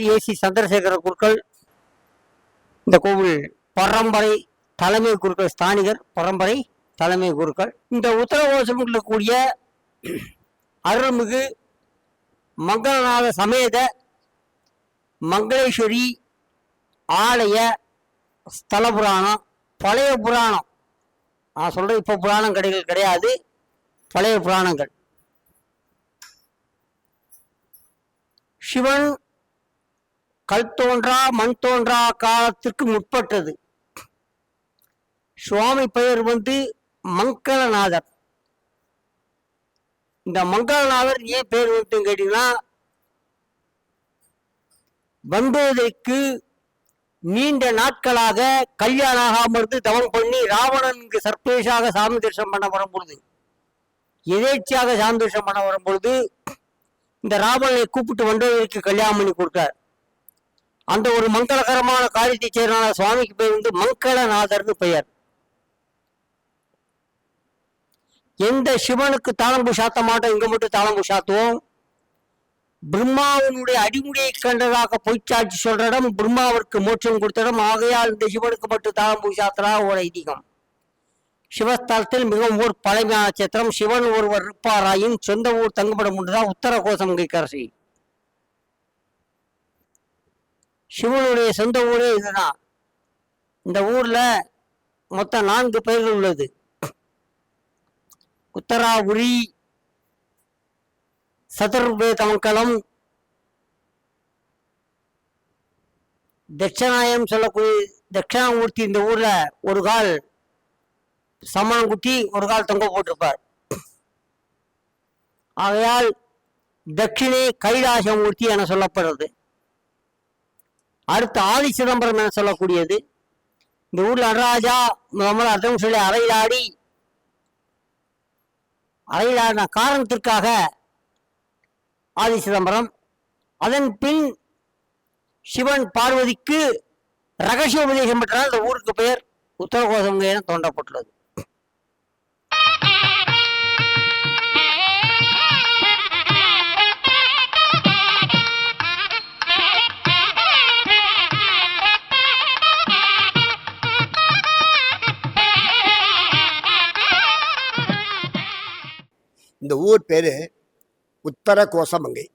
பேர் ஏசி சந்திரசேகர குருக்கள் இந்த கோவில் பரம்பரை தலைமை குருக்கள் ஸ்தானிகர் பரம்பரை தலைமை குருக்கள். இந்த உத்தரகோஷம் இருக்கக்கூடிய அருள்மிகு மங்களநாத சமேத மங்களேஸ்வரி ஆலய ஸ்தல புராணம் பழைய புராணம். நான் சொல்றது இப்போ புராணம் கடைகள் கிடையாது பழைய புராணங்கள். சிவன் கல் தோன்றா மண் தோன்றா காலத்திற்கு முற்பட்டது. சுவாமி பெயர் வந்து மங்களநாதர். இந்த மங்களநாதர் ஏன் பேர் வந்துட்டு கேட்டீங்கன்னா வந்தோதைக்கு நீண்ட நாட்களாக கல்யாணம் ஆகாம இருந்து தவம் பண்ணி ராவணனுக்கு சர்பேஷாக சாமி தரிசனம் பண்ண வரும்பொழுது எதேச்சியாக சாமி தரிசனம் பண்ண வரும்பொழுது இந்த ராவணனை கூப்பிட்டு வந்தோதைக்கு கல்யாணம் பண்ணி கொடுத்தார். அந்த ஒரு மங்களகரமான காரியத்தை செய்யறனால சுவாமிக்கு பேர் வந்து மங்களநாதர்னு பெயர். எந்த சிவனுக்கு தாளம்பு சாத்த மாட்டோம் இங்க மட்டும் தாளம்பு சாத்துவோம். பிரம்மாவினுடைய அடிமுடியை கண்டதாக பொய்ச்சாட்சி சொல்ற இடம் பிரம்மாவிற்கு மோட்சம் கொடுத்த இடம். ஆகையால் இந்த சிவனுக்கு மட்டும் தாளம்பு சாத்தரா ஒரு ஐதீகம். சிவஸ்தலத்தில் மிகவும் ஊர் பழமையான நட்சத்திரம் சிவன் ஒருவர் இருப்பாராயின் சொந்த ஊர் தங்குபடம் ஒன்றுதான் உத்தர கோசம் கைக்கரசி சிவனுடைய சொந்த ஊரே இதுதான். இந்த ஊர்ல மொத்தம் நான்கு பெயர்கள் உள்ளது. உத்தராபுரி சதுர்வேதமங்கலம் தட்சணாயம் சொல்லக்கூடிய தட்சிணாமூர்த்தி இந்த ஊர்ல ஒரு கால் சமணம் குட்டி ஒரு கால் தொங்க போட்டிருப்பார். ஆகையால் தட்சிணே கைலாசமூர்த்தி என சொல்லப்படுறது. அடுத்து ஆதி சிதம்பரம் என சொல்லக்கூடியது. இந்த ஊர்ல நடராஜா முதல்ல அர்த்தம் சொல்லி அறையிலாடி அறையிலாடின காரணத்திற்காக ஆதி சிதம்பரம். அதன் பின் சிவன் பார்வதிக்கு ரகசிய உபதேசம் பெற்றால் இந்த ஊருக்கு பெயர் உத்தரகோசங்க என தோன்றப்பட்டுள்ளது. பேர் உத்தர கோசமங்கை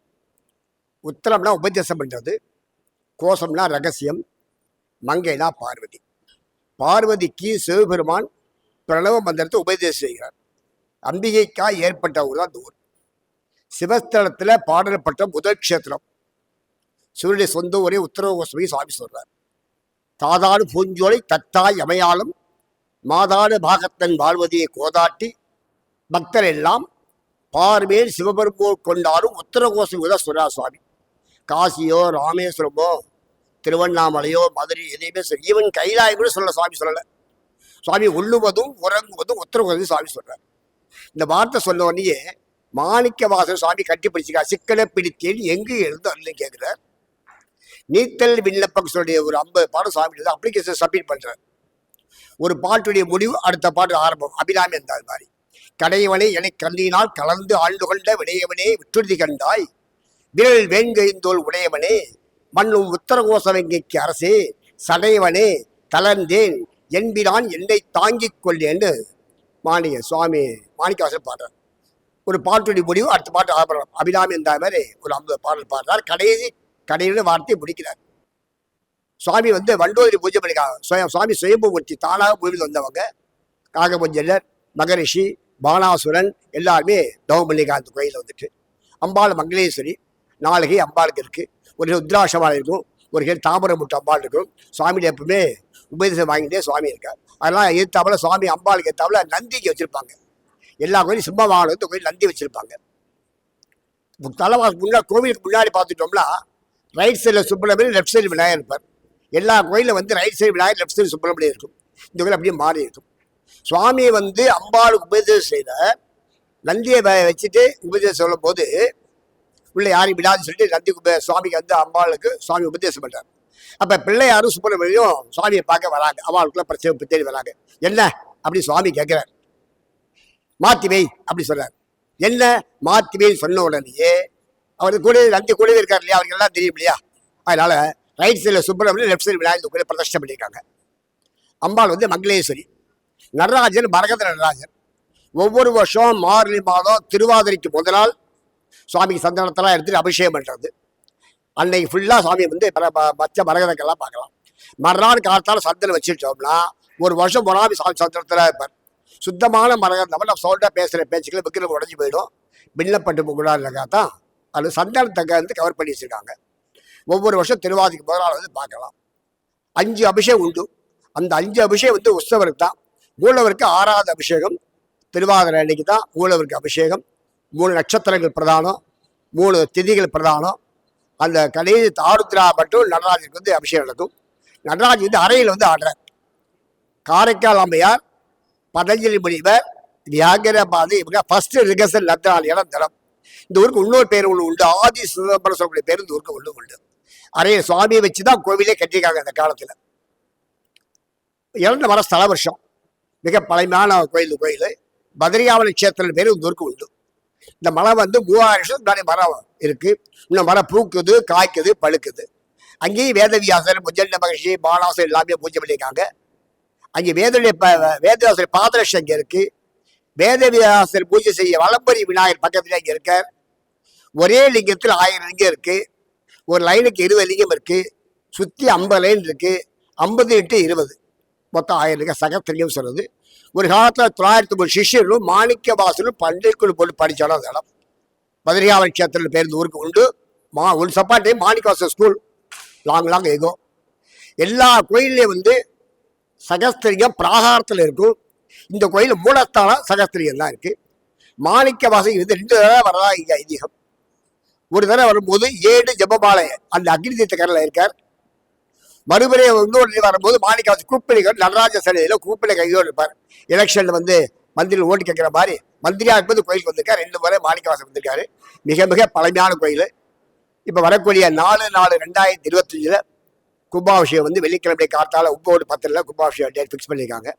உத்தரம்னா உபதேசம் பண்ணுறது கோசம்னா ரகசியம். மங்கைனா பார்வதி. பார்வதிக்கு சிவபெருமான் பிரணவ மந்திரத்தை உபதேசம் செய்கிறார். அம்பிகைக்காய் ஏற்பட்ட ஊர் தான் இந்த ஊர். சிவஸ்தலத்தில் பாடல்பட்ட முதல் க்ஷேத்திரம். சிவனுடைய சொந்த ஊரே உத்தர கோசமையும் சுவாமி சொல்றார். தாதாடு பூஞ்சோலை தத்தாய் அமையாலும் மாதாடு பாகத்தன் வாழ்வதியை கோதாட்டி பக்தர் எல்லாம் பார்மேல் சிவபெரும்போர் கொண்டாடும் உத்தரகோசம் தான் சொல்றார் சுவாமி. காசியோ ராமேஸ்வரமோ திருவண்ணாமலையோ மதுரை எதையுமே சரி ஈவன் கைலாயம் கூட சொல்ல சுவாமி சொல்லலை. சுவாமி உள்ளுவதும் உறங்குவதும் உத்தரகோசம் சுவாமி சொல்றார். இந்த வார்த்தை சொன்ன உடனேயே மாணிக்க வாசன் சுவாமி கட்டி பிடிச்சிக்கா சிக்கலை பிடித்தேன் எங்கு இருந்தோ அல்ல கேட்கிறார் நீத்தல் விண்ணப்பம் சொல்லிய ஒரு ஐம்பது பாடம் சுவாமி அப்ளிகேஷன் சப்மிட் பண்றார். ஒரு பாட்டுடைய முடிவு அடுத்த பாட்டு ஆரம்பம் அபிராமி இருந்தால் மாதிரி. கடையவனை என கல்லினால் கலந்து ஆண்டு கொண்ட விடையவனே விட்டுறுதி கண்டாய். விரல் வேங்கைந்தோல் உடையவனே மண்ணும் உத்தரகோசவங்கைக்கு அரசே சடையவனே தளர்ந்தேன் என்பினான் என்னை தாங்கிக் கொள்ளேன்னு மாணிக சுவாமி மாணிக்கவாசன் பாடுறார். ஒரு பாட்டுடைய முடிவு அடுத்த பாட்டு ஆரம்பம் அபிராமி என்ற மாதிரி ஒரு ஐம்பது பாடல் பாடுறார். கடைசி கடையில வார்த்தையை முடிக்கிறார். சுவாமி வந்து வண்டோதரி பூஜை பண்ணிக்காங்க சுயம் சுவாமி சுயம்பூமூர்த்தி தானாக பூமியில் வந்தவங்க. காகபஞ்சலர் மகரிஷி பானாசுரன் எல்லாருமே தவமல்லிகாந்த் கோயிலில் வந்துட்டு. அம்பாள் மங்களேஸ்வரி நாளைக்கு அம்பாளுக்கு இருக்குது ஒரு ருத்ராட்சமாலை இருக்கும் ஒரு கேள் தாமரை முட்டு அம்பாள் இருக்கும். சுவாமியில் எப்பவுமே உபதேசம் வாங்கிட்டே சுவாமி இருக்கார். அதெல்லாம் ஏத்தாப்புல சுவாமி அம்பாளுக்கு ஏத்தாப்புல நந்திக்கு வச்சுருப்பாங்க. எல்லா கோயிலும் சிம்ம வாகனத்து கோயில் நந்தி வச்சுருப்பாங்க. தலைவாசம் முன்னாடி கோவிலுக்கு முன்னாடி பார்த்துட்டோம்னா ரைட் சைடில் சுப்பிரமணியம் லெஃப்ட் சைடு விநாயகர் இருப்பார். எல்லா கோயிலில் வந்து right side Vinayagar left side Subramaniam இருக்கும். இந்த கோயில் அப்படியே மாறி இருக்கும். சுவாமி வந்து அம்பாளுக்கு உபதேசம் செய்த நந்தியை வச்சுட்டு உபதேசம் சொல்லும் போது உள்ள யாரையும் விடாதுன்னு சொல்லிட்டு நந்தி சுவாமிக்கு வந்து அம்பாளுக்கு சுவாமி உபதேசம் பண்றாரு. அப்ப பிள்ளையாரும் சுப்பிரமணியம் சுவாமியை பார்க்க வராங்க. அம்பாளுக்குள்ள பிரச்சனை தேடி வராங்க. என்ன? அப்படி சுவாமி கேட்கிறார் மாத்தி வை அப்படி சொல்கிறார் என்ன? மாத்தி வைன்னு சொன்ன உடனேயே அவர் கூட நந்தி கூடவே இருக்கார் இல்லையா? அவருக்கு எல்லாம் தெரியும் இல்லையா? அதனால ரைட் சைடில் சுப்பிரமணியம் லெஃப்ட் சைடு விநாயகர் கோயிலை பிரதர்ஷனம் பண்ணியிருக்காங்க அம்பாள் வந்து மங்களேஸ்வரி. நடராஜன் மரகத நடராஜன். ஒவ்வொரு வருஷம் மார்கழி மாதம் திருவாதிரைக்கு முதல் நாள் சுவாமிக்கு சந்தனத்தெல்லாம் எடுத்துட்டு அபிஷேகம் பண்ணுறது அன்னைக்கு ஃபுல்லாக சாமி வந்து மர- ம- மரகதங்கள்லாம் பார்க்கலாம். மறுநாள் காலத்தால் சந்தனம் வச்சுட்டோம்னா ஒரு வருஷம் பொறாமி சாமி சந்தனத்தில் இருப்பார். சுத்தமான மரகம் நம்ம சோல்டாக பேசுகிற பேச்சுக்களை விக்கிரம் உடஞ்சி போயிடும். பின்னப்பட்டு போகக்கூடாதுக்கா தான் அது சந்தனத்தை வந்து கவர் பண்ணி வச்சுருக்காங்க. ஒவ்வொரு வருஷம் திருவாதிக்கு முதல் நாள் வந்து பார்க்கலாம். அஞ்சு அபிஷேகம் உண்டு. அந்த அஞ்சு அபிஷேகம் வந்து உற்சவருக்கு தான் மூலவருக்கு ஆறாவது அபிஷேகம். திருவாதிரை அன்னைக்கு தான் மூலவருக்கு அபிஷேகம். மூணு நட்சத்திரங்கள் பிரதானம் மூணு திதிகள் பிரதானம். அந்த கடைசி ஆருத்ரா மட்டும் நடராஜருக்கு வந்து அபிஷேகம் நடக்கும். நடராஜ் வந்து அறையில் வந்து ஆடுறார். காரைக்கால் அம்மையார் பதஞ்சலி முனிவர் வியாகரபாதி இவங்க ஃபர்ஸ்ட் ரிகர்சல் நடத்தினால இடம் தரம் இந்த ஊருக்கு இன்னொரு பேர் ஒன்று உண்டு. ஆதி சிதம்பரம் சொல்லக்கூடிய பேர் இந்த ஊருக்கு ஒன்று உண்டு. அறைய சுவாமியை வச்சு தான் கோவிலே கட்டியிருக்காங்க அந்த காலத்தில். இறந்து வர ஸ்தல வருஷம். மிக பழமையான கோயில் கோயில். பத்ரியாவளி கஷேத்திரம் பேர் இந்த ஊருக்கு உண்டு. இந்த மரம் வந்து மூவாயிரம் வருஷம் முன்னாடி மரம் இருக்குது இன்னும் மரம் பூக்குது காய்க்குது பழுக்குது. அங்கேயும் வேதவியாசர் முஜல்ல மகிழ்ச்சி பாலாசர் எல்லாமே பூஜை பண்ணியிருக்காங்க. அங்கே வேதனுடைய ப- வேதவியாசர் பாதரட்சம் இங்கே இருக்குது வேதவியாசர் பூஜை செய்ய வளம்பரி விநாயகர் பக்கத்துலேயே இங்கே இருக்கார். ஒரே லிங்கத்தில் ஆயிரம் லிங்கம் இருக்குது ஒரு லைனுக்கு இருபது லிங்கம் இருக்குது சுற்றி ஐம்பது லைன் இருக்குது ஐம்பது எட்டு இருபது. மொத்தம் ஆயிரம் இருக்க. சகத்திரியம் சொல்றது. ஒரு காலத்தில் தொள்ளாயிரத்தி மூணு சிஷியர்களும் மாணிக்க வாசலும் பண்டைக்குழு போட்டு படித்தாலும் அந்த இடம் பத்ரியாவன் கஷேத்திரம் பேருந்து ஊருக்கு உண்டு. மா ஒரு சப்பாட்டி மாணிக்க வாசல் ஸ்கூல் லாங் லாங் எகோ எல்லா கோயில்லையும் வந்து சகஸ்திரியம் பிராகாரத்தில் இருக்கும். இந்த கோயில் மூலத்தான சகஸ்திரியம் தான் இருக்கு. மாணிக்க வாசல் இருந்து ரெண்டு தடவை வரதா இங்கே ஐதீகம். ஒரு தடவை வரும்போது ஏழு ஜபமாலை அந்த அக்னி தீர்த்தக்கரில் இருக்கார். மறுபடியும் இன்னொரு வரும்போது மாணிக்க வாசல் கூப்பிடுகள் நடராஜ சிலையில கூப்பிட கையோடு இருப்பார். எலெக்ஷனில் வந்து மந்திரி ஓட்டு கேட்குற மாதிரி மந்திரியா இருப்பது கோயிலுக்கு வந்திருக்காரு. ரெண்டு முறை மாணிக்கவாசன் வந்திருக்காரு. மிக மிக பழமையான கோயில். இப்போ வரக்கூடிய நாலு நாலு ரெண்டாயிரத்தி இருபத்தஞ்சில் கும்பாபிஷேகம் வந்து வெள்ளிக்கிழமை காத்தால ஒவ்வொரு பத்தில் கும்பாபிஷேகம் டேட் ஃபிக்ஸ் பண்ணியிருக்காங்க.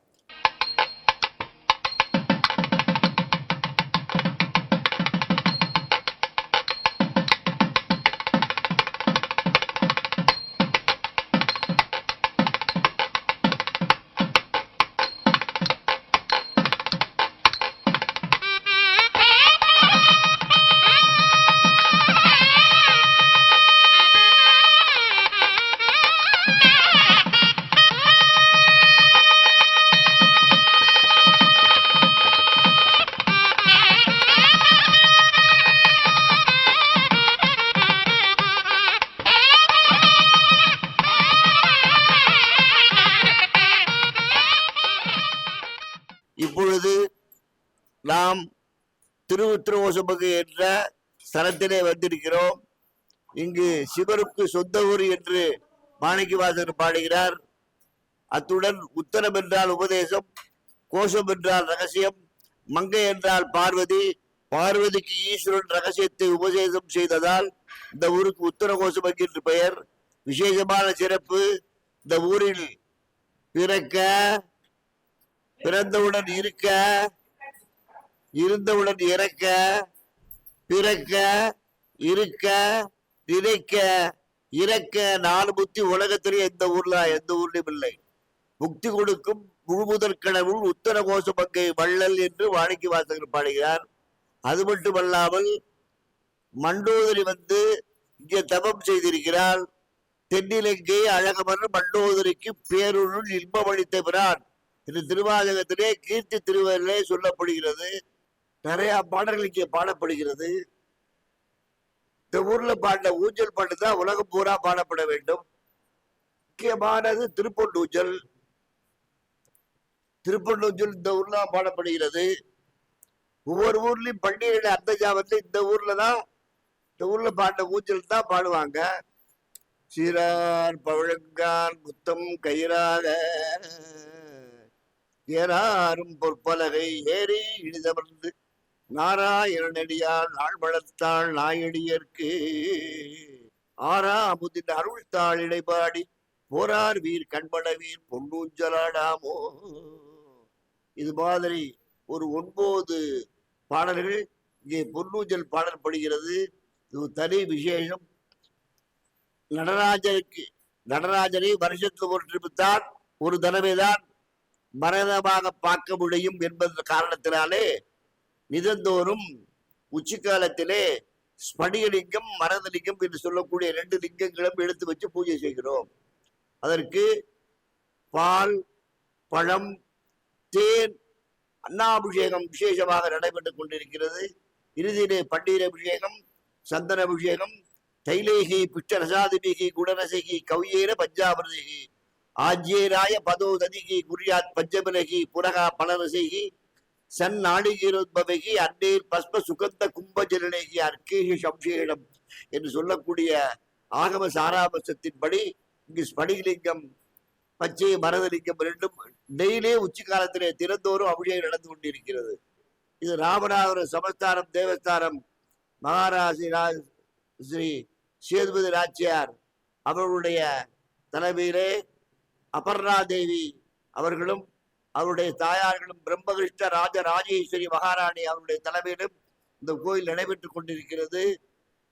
திருவுத்திரவோசபகு என்ற ஸ்தலத்திலே வந்திருக்கிறோம். இங்கு சிவருக்கு சொந்த ஊர் என்று மாணிக்கவாசகர் பாடுகிறார். அத்துடன் உத்தரம் என்றால் உபதேசம் கோஷம் என்றால் ரகசியம் மங்கை என்றால் பார்வதி பார்வதிக்கு ஈஸ்வரன் ரகசியத்தை உபதேசம் செய்ததால் இந்த ஊருக்கு உத்தர கோஷம் என்று பெயர். விசேஷமான சிறப்பு இந்த ஊரில் பிறக்க பிறந்தவுடன் இருக்க இருந்தவுடன் இறக்க பிறக்க இருக்க நினைக்க இறக்க நாலு புத்தி உலகத்திலே எந்த ஊர்ல எந்த ஊர்லயும் இல்லை. முக்தி கொடுக்கும் முழுமுதற் கடவுள் உத்தர கோஷ பங்கை வள்ளல் என்று வாணிக்கு வாசகர் பாடுகிறார். அது மட்டுமல்லாமல் மண்டோதரி வந்து இங்கே தபம் செய்திருக்கிறார். தென்னிலங்கை அழகமர் மண்டோதரிக்கு பேருள் இன்பமளித்த பிரான். இந்த திருவாதகத்திலே கீர்த்தி திருவரிலே சொல்லப்படுகிறது. நிறைய பாடல்கள் இங்கே பாடப்படுகிறது. இந்த ஊர்ல பாடின ஊஞ்சல் பாட்டு தான் உலகம் பூரா பாடப்பட வேண்டும். முக்கியமானது திருப்பொண்டூஞ்சல் திருப்பொண்டூஞ்சல் இந்த ஊர்ல தான் பாடப்படுகிறது. ஒவ்வொரு ஊர்லயும் பண்டிகை அந்த ஜாபத்துல இந்த ஊர்ல தான் இந்த ஊர்ல பாடின ஊஞ்சல் தான் பாடுவாங்க. சீரார் பழங்கான் முத்தம் கயிறாக. ஏறாரும் பொற்பலகை ஏறி இழிதமர்ந்து நாராயணடியார் நாள் வளர்த்தாள் நாயடியர்க்கு. ஆறா அமுதின் அருள்தாள் இடைபாடி போரார் வீர் கண்பட வீர் பொன்னூஞ்சலாடாமோ. இது மாதிரி ஒரு ஒன்பது பாடல்கள் இங்கே பொன்னூஞ்சல் பாடல் படுகிறது இது தனி விசேஷம் நடராஜருக்கு நடராஜரை வருஷத்துக்கு ஒரு ஒரு தடவைதான் மரணமாக பார்க்க முடியும் என்பதன் காரணத்தினாலே நிதந்தோறும் உச்சிக்காலத்திலே ஸ்படிகலிங்கம் மரதலிங்கம் என்று சொல்லக்கூடிய ரெண்டு லிங்கங்களும் எடுத்து வச்சு பூஜை செய்கிறோம். அதற்கு பால் பழம் தேன் அன்னாபிஷேகம் விசேஷமாக நடைபெற்றுக் கொண்டிருக்கிறது. இறுதியிலே பண்டீர் அபிஷேகம் சந்தன அபிஷேகம் தைலேகி புஷ்டரசாதிபிகி குடரசகி கவியேர பஞ்சாமிரதிகி ஆஜ்யேராய பதோ ததிகி குரியாத் பஞ்சமிலகி புரகா பலரசிகி சன் நாடிகீரோத்பவகி அன்னேர் பஸ்ம சுகந்த கும்பஜனேகி அர்க்கேகி சம்சேடம் என்று சொல்லக்கூடிய ஆகம சாராபசத்தின்படி இங்கு ஸ்படிகலிங்கம் பச்சை மரதலிங்கம் ரெண்டும் டெய்லியே உச்சி காலத்திலே திறந்தோறும் அபிஷேகம் நடந்து கொண்டிருக்கிறது. இது ராமநாதபுரம் சமஸ்தானம் தேவஸ்தானம் மகாராசி ஸ்ரீ சேதுபதி ராச்சியார் அவர்களுடைய தலைமையிலே அபர்ணா தேவி அவர்களும் அவருடைய தாயார்களும் பிரம்மகிருஷ்ண ராஜ ராஜேஸ்வரி மகாராணி அவருடைய தலைமையிலும் இந்த கோயில் நடைபெற்று கொண்டிருக்கிறது.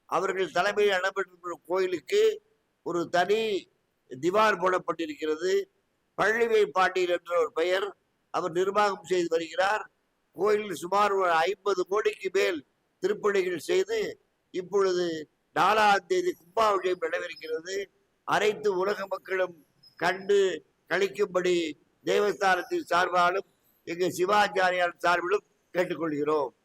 அவர்கள் தலைமையில் நடைபெற்ற கோயிலுக்கு ஒரு தனி திவான் போடப்பட்டிருக்கிறது. பள்ளிவை பாண்டியன் என்ற ஒரு பெயர் அவர் நிர்வாகம் செய்து வருகிறார். கோயிலில் சுமார் ஒரு ஐம்பது கோடிக்கு மேல் திருப்பணிகள் செய்து இப்பொழுது நாலாம் தேதி கும்பாபிஷேகம் நடைபெறுகிறது. அனைத்து உலக மக்களும் கண்டு கழிக்கும்படி தேவஸ்தானத்தின் சார்பாலும் எங்கள் சிவாச்சாரியார் சார்பிலும் கேட்டுக்கொள்கிறோம்.